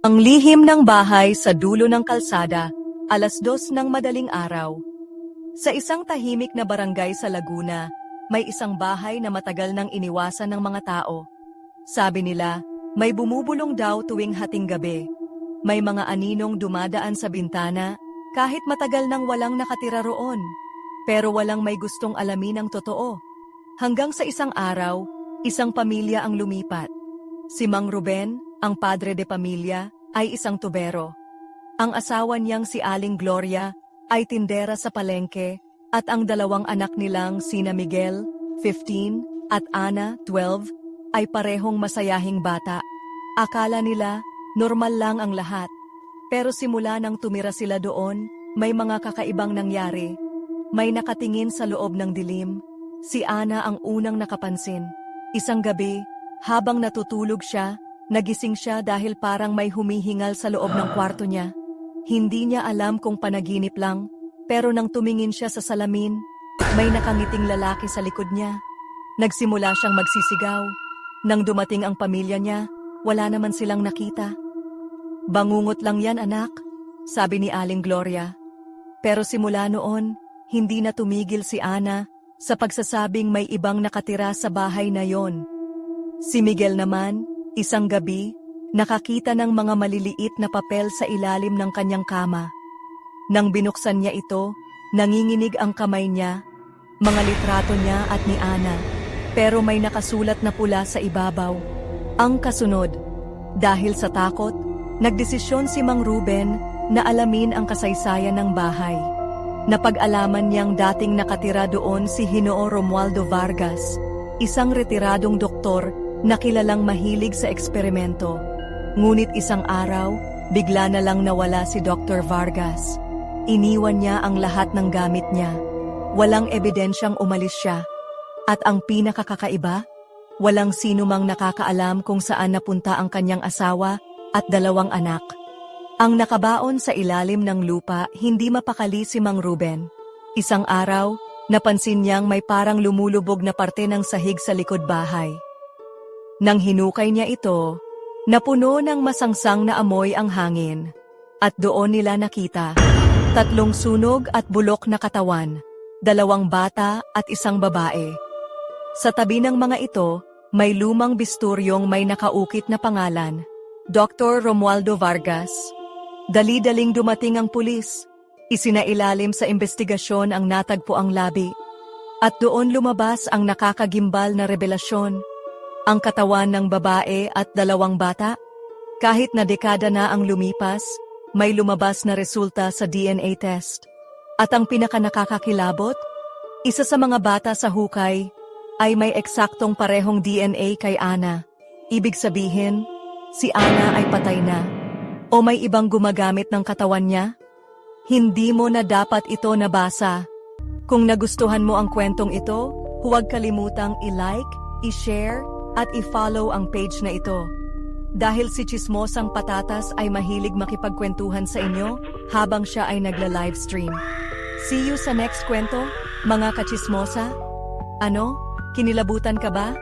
Ang lihim ng bahay sa dulo ng kalsada, alas dos ng madaling araw. Sa isang tahimik na barangay sa Laguna, may isang bahay na matagal nang iniwasan ng mga tao. Sabi nila, may bumubulong daw tuwing hating gabi. May mga aninong dumadaan sa bintana kahit matagal nang walang nakatira roon. Pero walang may gustong alamin ang totoo. Hanggang sa isang araw, isang pamilya ang lumipat. Si Mang Ruben, ang padre de pamilya, ay isang tubero. Ang asawa niyang si Aling Gloria ay tindera sa palengke at ang dalawang anak nilang sina Miguel, 15, at Ana, 12, ay parehong masayahing bata. Akala nila, normal lang ang lahat. Pero simula nang tumira sila doon, may mga kakaibang nangyari. May nakatingin sa loob ng dilim. Si Ana ang unang nakapansin. Isang gabi, habang natutulog siya, nagising siya dahil parang may humihingal sa loob ng kwarto niya. Hindi niya alam kung panaginip lang, pero nang tumingin siya sa salamin, may nakangiting lalaki sa likod niya. Nagsimula siyang magsisigaw. Nang dumating ang pamilya niya, wala naman silang nakita. Bangungot lang yan anak, sabi ni Aling Gloria. Pero simula noon, hindi na tumigil si Ana sa pagsasabing may ibang nakatira sa bahay na yon. Si Miguel naman, isang gabi, nakakita ng mga maliliit na papel sa ilalim ng kanyang kama. Nang binuksan niya ito, nanginginig ang kamay niya, mga litrato niya at ni Ana, pero may nakasulat na pula sa ibabaw. Ang kasunod, dahil sa takot, nagdesisyon si Mang Ruben na alamin ang kasaysayan ng bahay. Napag-alaman niyang dating nakatira doon si Hinoo Romualdo Vargas, isang retiradong doktor na kilalang mahilig sa eksperimento. Ngunit isang araw, bigla na lang nawala si Dr. Vargas. Iniwan niya ang lahat ng gamit niya. Walang ebidensyang umalis siya. At ang pinakakakaiba, walang sino mang nakakaalam kung saan napunta ang kanyang asawa at dalawang anak. Ang nakabaon sa ilalim ng lupa hindi mapakali si Mang Ruben. Isang araw, napansin niyang may parang lumulubog na parte ng sahig sa likod bahay. Nang hinukay niya ito, napuno ng masangsang na amoy ang hangin. At doon nila nakita, tatlong sunog at bulok na katawan, dalawang bata at isang babae. Sa tabi ng mga ito, may lumang bisturyong may nakaukit na pangalan, Dr. Romualdo Vargas. Dali-daling dumating ang pulis. Isinailalim sa investigasyon ang natagpo ang labi. At doon lumabas ang nakakagimbal na revelasyon. Ang katawan ng babae at dalawang bata. Kahit na dekada na ang lumipas, may lumabas na resulta sa DNA test. At ang pinakanakakakilabot, isa sa mga bata sa hukay ay may eksaktong parehong DNA kay Ana. Ibig sabihin, si Ana ay patay na. O may ibang gumagamit ng katawan niya? Hindi mo na dapat ito nabasa. Kung nagustuhan mo ang kwentong ito, huwag kalimutang i-like, i-share, at i-follow ang page na ito. Dahil si Chismosang Patatas ay mahilig makipagkwentuhan sa inyo habang siya ay nagla-livestream. See you sa next kwento, mga kachismosa. Ano? Kinilabutan ka ba?